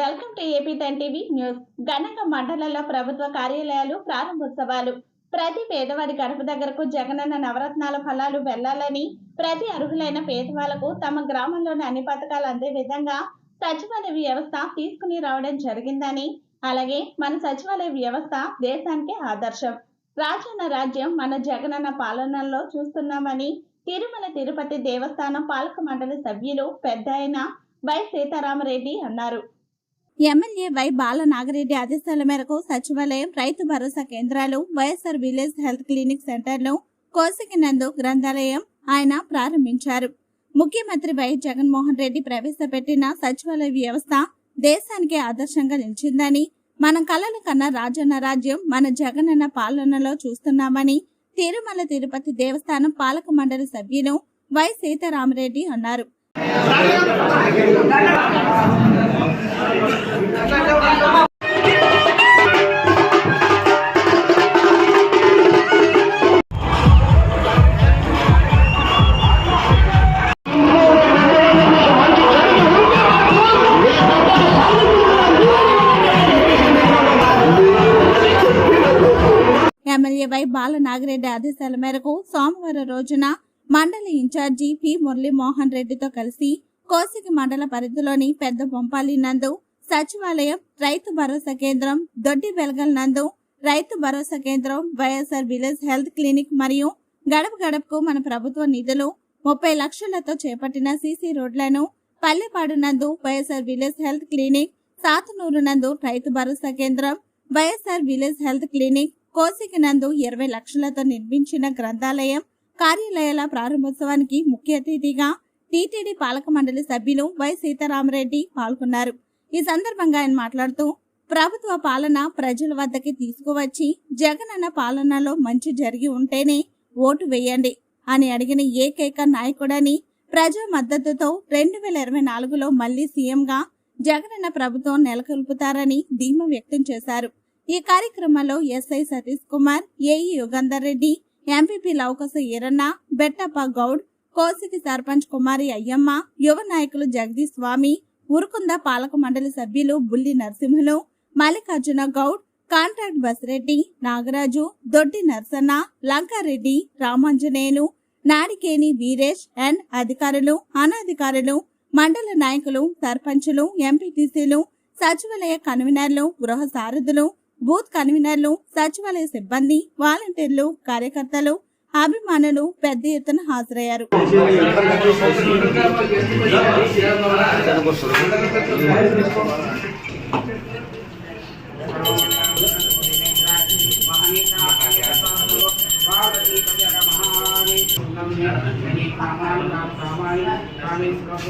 Welcome to AP ten TV news. గణక మండలాల్లో ప్రభుత్వ కార్యాలయాలు ప్రారంభోత్సవాలు. ప్రతి పేదవాడి గడప దగ్గరకు జగనన్న నవరత్నాల ఫలాలు వెళ్ళాలని ప్రతి అర్హులైన పేదవాళ్ళకు తమ గ్రామంలోని అన్ని పథకాలు అందే విధంగా సచివాలయ వ్యవస్థ తీసుకుని రావడం జరిగిందని అలాగే మన సచివాలయ వ్యవస్థ దేశానికి ఆదర్శం. రాజన్న రాజ్యం మన జగనన్న పాలనలో చూస్తున్నామని తిరుమల తిరుపతి దేవస్థానం పాలక మండలి సభ్యులు పెద్దాయన వై సీతారామరెడ్డి అన్నారు. ఎమ్మెల్యే వై బాల నాగిరెడ్డి ఆదేశాల మేరకు సచివాలయం రైతు భరోసా కేంద్రాలు వైఎస్ఆర్ విలేజ్ హెల్త్ క్లినిక్ సెంటర్లు కోసికినందు గ్రంథాలయం ఆయన ప్రారంభించారు. ముఖ్యమంత్రి వై జగన్మోహన్ రెడ్డి ప్రవేశపెట్టిన సచివాలయ వ్యవస్థ దేశానికి ఆదర్శంగా నిలిచిందని మన కలలు కన్న రాజన్న రాజ్యం మన జగనన్న పాలనలో చూస్తున్నామని తిరుమల తిరుపతి దేవస్థానం పాలక మండలి సభ్యులు వై సీతారామరెడ్డి అన్నారు. ఎమ్మెల్యే వై బాల నాగిరెడ్డి ఆదేశాల మేరకు సోమవారం రోజున మండల ఇన్ఛార్జి పి మురళీమోహన్ రెడ్డితో కలిసి కోసికి మండల పరిధిలోని పెద్ద బొంపాలి నందు సచివాలయం రైతు భరోసా కేంద్రం దొడ్డి వెలగల్ నందు రైతు భరోసా కేంద్రం వైఎస్ఆర్ విలేజ్ హెల్త్ క్లినిక్ మరియు గడప గడపకు మన ప్రభుత్వ నిధులు ముప్పై లక్షలతో చేపట్టిన సీసీ రోడ్లను పల్లెపాడు నందు YSR village health clinic Satunuru నందు రైతు భరోసా కేంద్రం YSR village health clinic Kosigi నందు ఇరవై లక్షలతో నిర్మించిన గ్రంథాలయం కార్యాలయాల ప్రారంభోత్సవానికి ముఖ్య అతిథిగా టీటీడీ పాలక మండలి సభ్యులు వై సీతారామరెడ్డి పాల్గొన్నారు. ఈ సందర్భంగా ఆయన మాట్లాడుతూ ప్రభుత్వ పాలన ప్రజల వద్దకి తీసుకువచ్చి జగనన్న పాలనలో మంచి జరిగి ఉంటేనే ఓటు వేయండి అని అడిగిన ఏకైక నాయకుడని ప్రజా మద్దతుతో రెండు వేల ఇరవై నాలుగులో మళ్ళీ సీఎంగా జగనన్న ప్రభుత్వం నెలకొల్పుతారని ధీమా వ్యక్తం చేశారు. ఈ కార్యక్రమంలో SI Satish Kumar AE Yugandhar Reddy MPP Lavakasa Eranna Bettappa Goud Kosigi sarpanch Kumari Ayyamma యువ నాయకులు జగదీష్ స్వామి ఉరుకుంద పాలక మండలి సభ్యులు బుల్లి నరసింహులు మల్లికార్జున గౌడ్ కాంట్రాక్ట్ బస్రెడ్డి నాగరాజు దొడ్డి నర్సన్న లంకారెడ్డి రామాంజనేయులు నాడికేని వీరేష్ అండ్ అధికారులు అనధికారులు మండల నాయకులు సర్పంచులు ఎంపీటీసీలు సచివాలయ కన్వీనర్లు గృహ సారథులు బూత్ కన్వీనర్లు సచివాలయ సిబ్బంది వాలంటీర్లు కార్యకర్తలు అభిమానులు పెద్ద ఎత్తున హాజరయ్యారు.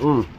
Mm.